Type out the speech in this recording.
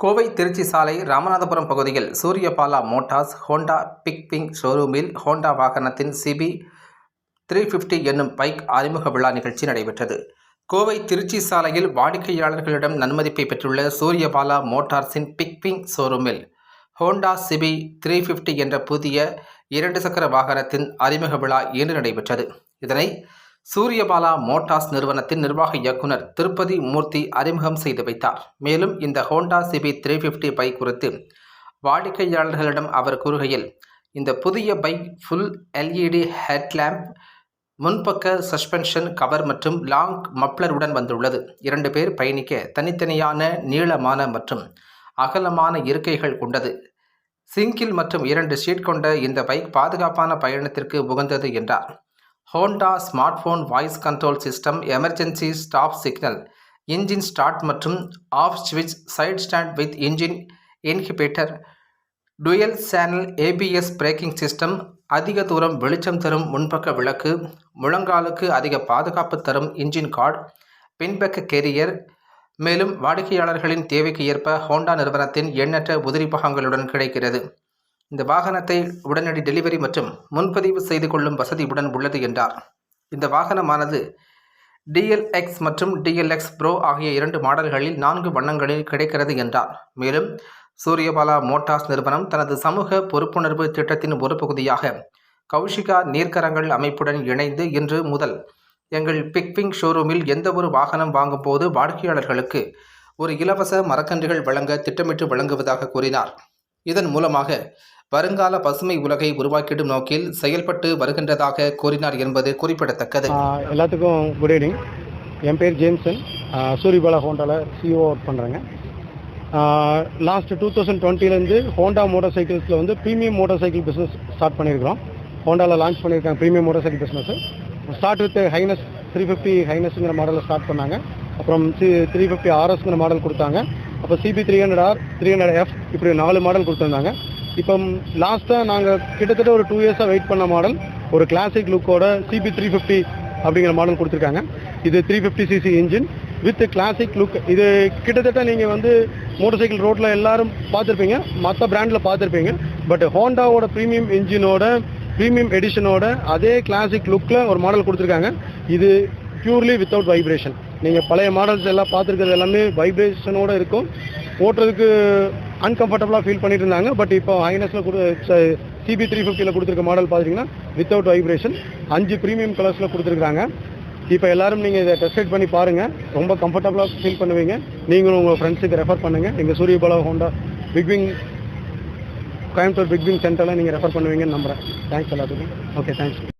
கோவை திருச்சி சாலை ராமநாதபுரம் பகுதியில் Suryabala Motors Honda பிக்பிங் ஷோரூமில் ஹோண்டா வாகனத்தின் சிபி த்ரீ ஃபிஃப்டி என்னும் பைக் அறிமுக விழா நிகழ்ச்சி நடைபெற்றது. கோவை திருச்சி சாலையில் வாடிக்கையாளர்களிடம் நன்மதிப்பை பெற்றுள்ள சூரியபாலா மோட்டார்ஸின் பிக்பிங் ஷோரூமில் ஹோண்டா சிபி த்ரீ ஃபிஃப்டி என்ற புதிய இரண்டு சக்கர வாகனத்தின் அறிமுக விழா இன்று நடைபெற்றது. இதனை சூரியபாலா மோட்டார்ஸ் நிறுவனத்தின் நிர்வாக இயக்குனர் திருப்பதி மூர்த்தி அறிமுகம் செய்து வைத்தார். மேலும் இந்த Honda CB three fifty bike குறித்து வாடிக்கையாளர்களிடம் அவர் கூறுகையில் இந்த புதிய பைக் ஃபுல் எல்இடி ஹெட்லேம்ப் முன்பக்க சஸ்பென்ஷன் கவர் மற்றும் லாங் மப்ளருடன் வந்துள்ளது. இரண்டு பேர் பயணிக்க தனித்தனியான நீளமான மற்றும் அகலமான இருக்கைகள் கொண்டது. சிங்கிள் மற்றும் இரண்டு சீட் கொண்ட இந்த பைக் பாதுகாப்பான பயணத்திற்கு உகந்தது என்றார். Honda smartphone voice control system emergency stop signal engine start மற்றும் ஆஃப் ஸ்விட்ச் side stand with engine inhibitor dual channel ABS braking system அதிக தூரம் வெளிச்சம் தரும் முன்பக்க விளக்கு முழங்காலுக்கு அதிக பாதுகாப்பு தரும் இன்ஜின் கார்டு பின்பக்க கெரியர் மேலும் வாடிக்கையாளர்களின் தேவைக்கு ஏற்ப ஹோண்டா நிறுவனத்தின் எண்ணற்ற உதிரி பாகங்களுடன் கிடைக்கிறது. இந்த வாகனத்தை உடனடி டெலிவரி மற்றும் முன்பதிவு செய்து கொள்ளும் வசதி உடன் உள்ளது என்றார். இந்த வாகனமானது டிஎல்எக்ஸ் மற்றும் டிஎல்எக்ஸ் ப்ரோ ஆகிய இரண்டு மாடல்களில் நான்கு வண்ணங்களில் கிடைக்கிறது என்றார். மேலும் சூரியபாலா மோட்டார்ஸ் நிறுவனம் தனது சமூக பொறுப்புணர்வு திட்டத்தின் ஒரு பகுதியாக கௌஷிகா நீர்க்கரங்கள் அமைப்புடன் இணைந்து இன்று முதல் எங்கள் பிக்பிங் ஷோரூமில் எந்த ஒரு வாகனம் வாங்கும் போது வாடிக்கையாளர்களுக்கு ஒரு இலவச மரக்கன்றுகள் வழங்க திட்டமிட்டு வழங்குவதாக கூறினார். இதன் மூலமாக வருங்கால பசுமை உலகை உருவாக்கிடும் நோக்கில் செயல்பட்டு வருகின்றதாக கூறினார் என்பது குறிப்பிடத்தக்கது. எல்லாத்துக்கும் குட் ஈவினிங் என் பேர் ஜேம்சன். சூரியபாலா ஹோண்டாவில் சிஓ ஒர்க் பண்ணுறேங்க லாஸ்ட் டூ தௌசண்ட் டுவெண்ட்டிலேருந்து ஹோண்டா மோட்டார் சைக்கிள்ஸில் வந்து premium motor cycle business start பண்ணியிருக்கிறோம் ஹோண்டாவில் லான்ச் பண்ணியிருக்காங்க premium motorcycle business start with highness three fifty ஹைனஸ்ங்கிற மாடலில் ஸ்டார்ட் பண்ணாங்க. அப்புறம் சி த்ரீ ஃபிஃப்டி ஆர்எஸ்ங்கிற மாடல் கொடுத்தாங்க. அப்போ CB three hundred R three hundred F இப்படி நாலு மாடல் கொடுத்துருந்தாங்க. இப்போ லாஸ்ட்டாக நாங்கள் கிட்டத்தட்ட ஒரு டூ இயர்ஸாக வெயிட் பண்ண மாடல் ஒரு கிளாசிக் லுக்கோட சிபி த்ரீ ஃபிஃப்டி அப்படிங்கிற மாடல் கொடுத்துருக்காங்க. இது three fifty CC engine with classic look இது கிட்டத்தட்ட நீங்கள் வந்து மோட்டர் சைக்கிள் ரோட்டில் எல்லாரும் பார்த்துருப்பீங்க மற்ற பிராண்டில் பார்த்துருப்பீங்க. பட் ஹோண்டாவோட ப்ரீமியம் இன்ஜினோட ப்ரீமியம் எடிஷனோட அதே கிளாசிக் லுக்கில் ஒரு மாடல் கொடுத்துருக்காங்க. இது பியூர்லி வித்தவுட் வைப்ரேஷன் நீங்கள் பழைய மாடல்ஸ் எல்லாம் பார்த்துருக்கிறது எல்லாமே வைப்ரேஷனோட இருக்கும். ஓட்டுறதுக்கு அன்கம்ஃபர்டபுளாக ஃபீல் பண்ணிட்டு இருந்தாங்க பட் இப்போ ஐஎன்எஸில் கொடு சிபி த்ரீ ஃபிஃப்டியில் கொடுத்துருக்க மாடல் பார்த்தீங்கன்னா வித்தவுட் வைப்ரேஷன் அஞ்சு ப்ரீமியம் கலர்ஸில் கொடுத்துருக்காங்க இப்போ எல்லாரும் நீங்கள் இதை டெஸ்ட் பண்ணி பாருங்கள் ரொம்ப கம்ஃபர்டபுளாக ஃபீல் பண்ணுவீங்க. நீங்களும் உங்கள் ஃப்ரெண்ட்ஸுக்கு ரெஃபர் பண்ணுங்கள் எங்கள் Suryabala Honda Bigwing Coimbatore Bigwing சென்டரில் நீங்கள் ரெஃபர் பண்ணுவீங்கன்னு நம்புகிறேன் தேங்க்ஸ் எல்லாத்துக்கும் ஓகே தேங்க்ஸ்